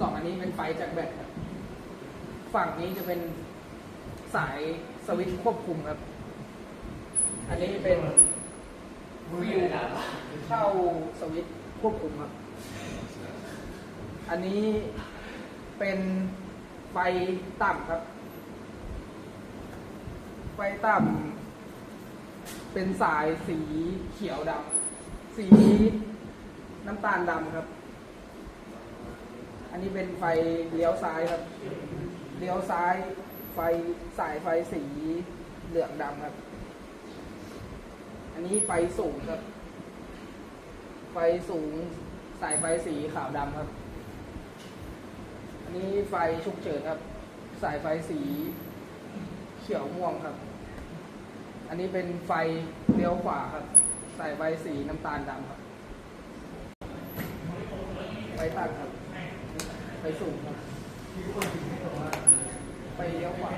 สองอันนี้เป็นไฟจากแบตครับฝั่งนี้จะเป็นสายสวิตช์ควบคุมครับ อันนี้เป็นฟิวเข้าสวิตช์ควบคุมครับ อันนี้เป็นไฟต่ำครับ ไฟต่ำเป็นสายสีเขียวดำสีน้ำตาลดำครับ อันนี้เป็นไฟเลี้ยวซ้ายครับ เลี้ยวซ้ายไฟสายไฟสีเหลืองดำครับ อันนี้ไฟสูงครับ ไฟสูงสายไฟสีขาวดำครับ อันนี้ไฟฉุกเฉินครับ สายไฟสี เขียวม่วงครับ อันนี้เป็นไฟเลี้ยวขวาครับ สายไฟสีน้ำตาลดำครับ ไฟตัดครับ ไปสูงครับไปเลี้ยวขวา